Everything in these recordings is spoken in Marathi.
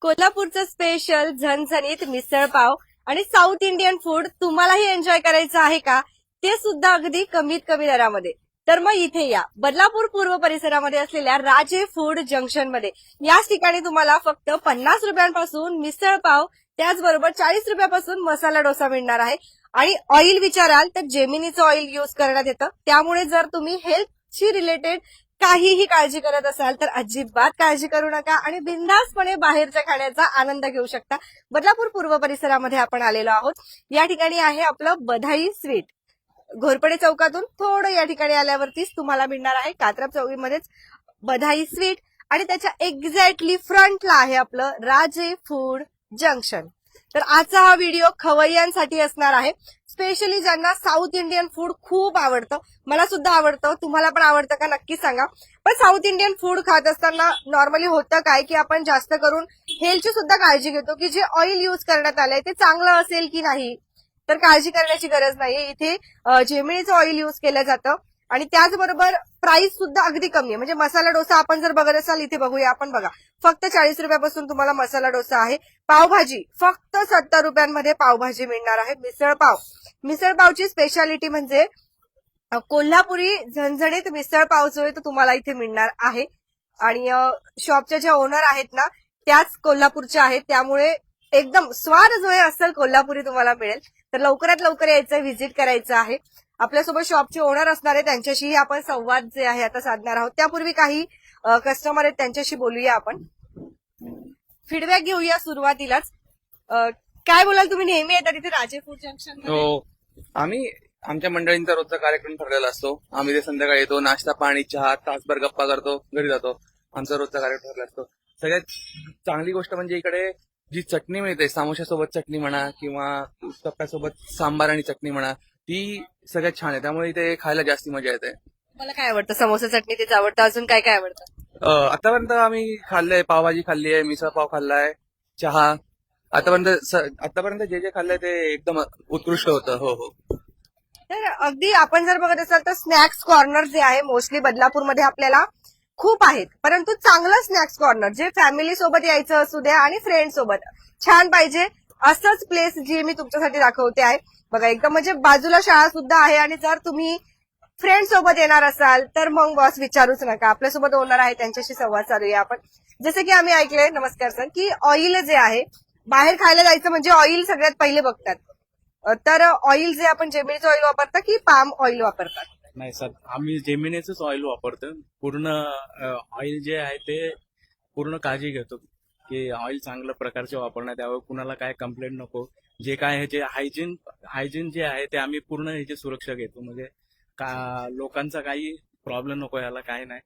कोल्हापूरचं स्पेशल झणझणीत मिसळ पाव आणि साऊथ इंडियन फूड तुम्हालाही एन्जॉय करायचं आहे का? ते सुद्धा अगदी कमीत कमी दरामध्ये. तर मग इथे या. बदलापूर पूर्व परिसरामध्ये असलेल्या राजे फूड जंक्शनमध्ये. याच ठिकाणी तुम्हाला फक्त पन्नास रुपयांपासून मिसळ पाव त्याचबरोबर चाळीस रुपयापासून मसाला डोसा मिळणार आहे. आणि ऑइल विचाराल तर जेमिनीचं ऑइल युज करण्यात येतं. त्यामुळे जर तुम्ही हेल्थशी रिलेटेड काहीही काळजी करत असाल तर अजिबात काळजी करू नका आणि बिंदासपणे बाहेरच्या खाण्याचा आनंद घेऊ शकता. बदलापूर पूर्व परिसरामध्ये आपण आलेलो आहोत. या ठिकाणी आहे आपलं बधाई स्वीट. घोरपडे चौकातून थोडं या ठिकाणी आल्यावरतीच तुम्हाला मिळणार आहे कात्रप चौकीमध्येच बधाई स्वीट आणि त्याच्या एक्झॅक्टली फ्रंटला आहे आपलं राजे फूड जंक्शन. तर आजचा हा व्हिडिओ खवय्यांसाठी असणार आहे. स्पेशली ज्यांना साऊथ इंडियन फूड खूप आवडतं मला सुद्धा आवडतं तुम्हाला पण आवडतं का नक्की सांगा. पण साऊथ इंडियन फूड खात असताना नॉर्मली होतं काय की आपण जास्त करून हेल्थची सुद्धा काळजी घेतो की जे ऑइल युज करण्यात आलंय ते चांगलं असेल की नाही तर काळजी करण्याची गरज नाही इथे अ, जेमिनीचं ऑइल युज केलं जातं आणि त्याचबरोबर प्राइस सुद्धा अगदी कमी आहे. म्हणजे मसाला डोसा आपण जर बघत असाल इथे बघूया आपण बघा. फक्त चाळीस रुपयापासून तुम्हाला मसाला डोसा आहे. पावभाजी फक्त सत्तर रुपयांमध्ये पावभाजी मिळणार आहे. मिसळ पाव. मिसळ पावची स्पेशालिटी म्हणजे कोल्हापुरी झणझणीत मिसळ पाव जो आहे तो तुम्हाला इथे मिळणार आहे. आणि शॉपच्या ज्या ओनर आहेत ना त्याच कोल्हापूरच्या आहेत. त्यामुळे एकदम स्वाद जो आहे असेल कोल्हापुरी तुम्हाला मिळेल. तर लवकरात लवकर यायचं व्हिजिट करायचं आहे. आपल्यासोबत शॉपचे ओनर असणार आहे त्यांच्याशीही आपण संवाद जे आहे आता साधणार आहोत. त्यापूर्वी काही कस्टमर आहेत त्यांच्याशी बोलूया आपण. फीडबॅक घेऊया सुरुवातीलाच. काय बोलाल तुम्ही? नेहमी येतात तिथे राजे फूड जंक्शन हो. आम्ही आमच्या मंडळींचा रोजचा कार्यक्रम ठरलेला असतो. आम्ही ते संध्याकाळी येतो नाश्ता पाणी चहा तासभर गप्पा करतो घरी जातो. आमचा रोजचा कार्यक्रम ठरला असतो. सगळ्यात चांगली गोष्ट म्हणजे इकडे जी चटणी मिळते सामोशासोबत चटणी म्हणा किंवा उत्तप्प्यासोबत सांबार आणि चटणी म्हणा ती सगळ्यात छान आहे. त्यामुळे इथे खायला जास्ती मजा येते. मला काय आवडतं? समोसा चटणी तेच आवडतं? अजून काय काय आवडतं? अं, आतापर्यंत आम्ही खाल्लंय पावभाजी खाल्ली आहे मिसळ पाव खाल्लाय चहा. आतापर्यंत स- आतापर्यंत जे जे खाल्लंय ते एकदम उत्कृष्ट होतं. हो हो. तर अगदी आपण जर बघत असाल तर स्नॅक्स कॉर्नर जे आहे मोस्टली बदलापूरमध्ये आपल्याला खूप आहेत. परंतु चांगलं स्नॅक्स कॉर्नर जे फॅमिली सोबत यायचं असू द्या आणि फ्रेंड सोबत छान पाहिजे. असंच प्लेस जी मी तुमच्यासाठी दाखवते आहे. बघा एकदम म्हणजे बाजूला शाळा सुद्धा आहे आणि जर तुम्ही फ्रेंड सोबत येणार असाल तर मग बॉस विचारूच नका. आपल्यासोबत ओनर आहे त्यांच्याशी संवाद चालूया आपण. जसे की आम्ही ऐकले नमस्कार सर की ऑइल जे आहे बाहेर खायला जायचं म्हणजे ऑइल सगळ्यात पहिले बघतात. तर ऑइल जे आपण जेमिनीचं ऑइल वापरता की पाम ऑइल वापरतात? नाही सर आम्ही जेमिनीच ऑइल वापरतो. पूर्ण ऑइल जे आहे ते पूर्ण काळजी घेतो. की ऑइल चांगल्या प्रकारचे वापरण्यात यावं कुणाला काय कंप्लेंट नको. जे काय ह्याचे हायजीन हायजीन जे आहे ते आम्ही पूर्ण ह्याची सुरक्षा घेतो. म्हणजे का लोकांचा काही प्रॉब्लेम नको याला काही नाही.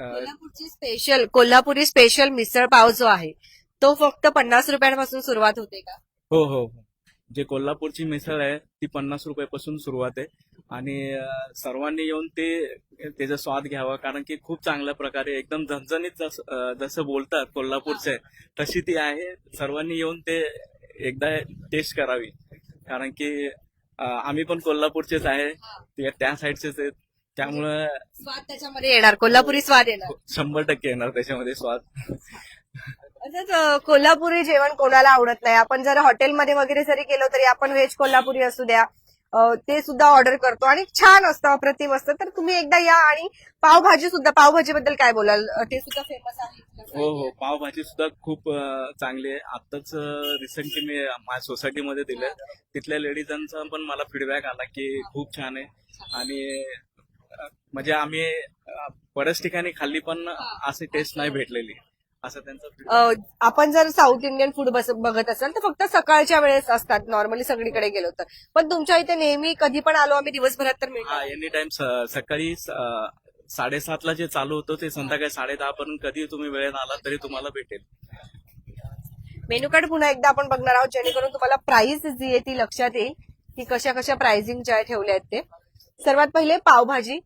अं, कोल्हापूरची स्पेशल कोल्हापुरी स्पेशल मिसळ पाव जो आहे तो फक्त पन्नास रुपयांपासून सुरुवात होते का? हो हो हो. जे कोल्हापूरची मिसळ आहे ती पन्नास रुपयापासून सुरुवात आहे. आणि सर्वांनी येऊन ते त्याचा स्वाद घ्यावा. कारण की खूप चांगल्या प्रकारे एकदम झणझणीत जस- बोलतात कोल्हापूरचे तशी ती आहे. सर्वांनी येऊन ते एकदा टेस्ट करावी. कारण की आम्ही पण कोल्हापूरचेच आहे. ते त्या साईडचेच आहेत. त्यामुळं स्वाद त्याच्यामध्ये येणार. कोल्हापुरी स्वाद येणार. शंभर टक्के येणार त्याच्यामध्ये स्वाद. कोल्हापुरी जेवण कोणाला आवडत नाही. आपण जर हॉटेलमध्ये वगैरे जरी गेलो तरी आपण व्हेज कोल्हापुरी असू द्या. ते सुद्धा ऑर्डर करतो. आणि छान असतं अप्रतिम असतं. तर तुम्ही एकदा या आणि पावभाजी सुद्धा पावभाजी बद्दल काय बोलाल? ते सुद्धा फेमस आहे हो हो. पावभाजी सुद्धा खूप चांगली आहे. आताच रिसेंटली मी माझ्या सोसायटीमध्ये दिलं तिथल्या लेडीजांचा पण मला फीडबॅक आला की खूप छान आहे. आणि म्हणजे आम्ही बऱ्याच ठिकाणी खाल्ली पण अशी टेस्ट नाही भेटलेली. असं त्यांचा आपण जर साऊथ इंडियन फूड बघत असाल तर फक्त सकाळच्या वेळेस असतात. नॉर्मली सगळीकडे गेलो तर. पण तुमच्या इथे नेहमी कधी पण आलो आम्ही दिवसभरात तर मिळतो. एनी टाइम सकाळी साडेसातला जे चालू होतं ते संध्याकाळी साडे दहा पर्यंत कधी तुम्ही वेळेत आला तरी तुम्हाला भेटेल. मेनू कार्ड पुन्हा एकदा आपण बघणार आहोत जेणेकरून तुम्हाला प्राइस जी आहे ती लक्षात येईल की कशा कशा प्राइसिंग ज्या ठेवल्या आहेत ते. सर्वात पहिले पावभाजी.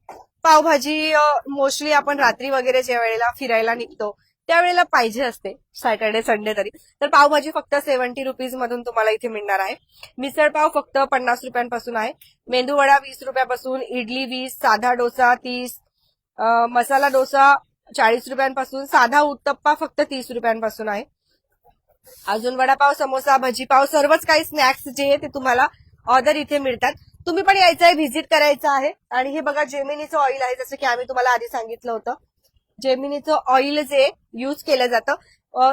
पावभाजी मोस्टली आपण रात्री वगैरे ज्या वेळेला फिरायला निघतो त्यावेळेला पाहिजे असते. सॅटर्डे संडे तरी. तर पावभाजी फक्त सेव्हन्टी रुपीज मधून तुम्हाला इथे मिळणार आहे. मिसळ पाव फक्त पन्नास रुपयांपासून आहे. मेंदू वडा वीस रुपयापासून इडली वीस साधा डोसा तीस मसाला डोसा चाळीस रुपयांपासून साधा उत्तप्पा फक्त तीस रुपयांपासून आहे. अजून वडापाव समोसा भजीपाव सर्वच काही स्नॅक्स जे आहे ते तुम्हाला ऑर्डर इथे मिळतात. तुम्ही पण यायचं आहे व्हिजिट करायचं आहे. आणि हे बघा जेमिनीचं ऑइल आहे. जसं की आम्ही तुम्हाला आधी सांगितलं होतं. जेमिनीचं ऑइल जे युज केलं जातं.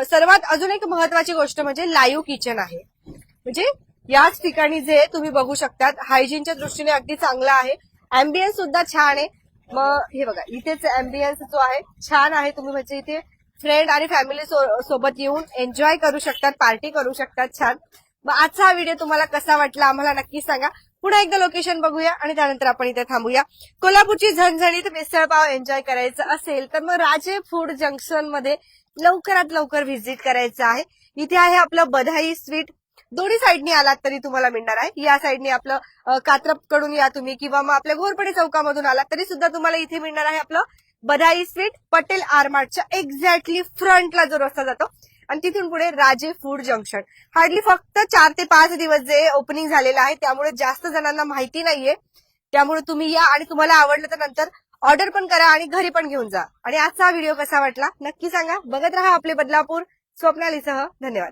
सर्वात अजून एक महत्वाची गोष्ट म्हणजे लाईव्ह किचन आहे. म्हणजे याच ठिकाणी जे तुम्ही बघू शकतात हायजीनच्या दृष्टीने अगदी चांगलं आहे. अँबियन्स सुद्धा छान आहे. मग हे बघा इथेच अँबियन्स जो आहे छान आहे. तुम्ही म्हणजे इथे फ्रेंड आणि फॅमिली सोबत येऊन एन्जॉय करू शकतात पार्टी करू शकतात छान. मग आजचा हा व्हिडिओ तुम्हाला कसा वाटला आम्हाला नक्की सांगा. पुन्हा एकदा लोकेशन बघूया आणि त्यानंतर आपण इथे थांबूया. कोल्हापूरची झणझणीत मिसळ पाव एन्जॉय करायचं असेल तर मग राजे फूड जंक्शनमध्ये लवकरात लवकर व्हिजिट करायचं आहे. इथे आहे आपलं बधाई स्वीट दोन्ही साईडनी आलात तरी तुम्हाला मिळणार आहे. या साईडनी आपलं कात्रपकडून कात्रपकडून या तुम्ही किंवा मग आपल्या घोरपडे चौकामधून आलात तरी सुद्धा तुम्हाला इथे मिळणार आहे आपलं बधाई स्वीट पटेल आरमार्टच्या एक्झॅक्टली फ्रंटला जो रस्ता जातो आणि तिथून पुढे राजे फूड जंक्शन. हार्डली फक्त चार ते पाच दिवस जे ओपनिंग झालेलं आहे त्यामुळे जास्त जणांना माहिती नाहीये. त्यामुळे तुम्ही या आणि तुम्हाला आवडलं तर नंतर ऑर्डर पण करा आणि घरी पण घेऊन जा. आणि आजचा व्हिडिओ कसा वाटला नक्की सांगा. बघत राहा आपले बदलापूर. स्वप्नालीसह धन्यवाद.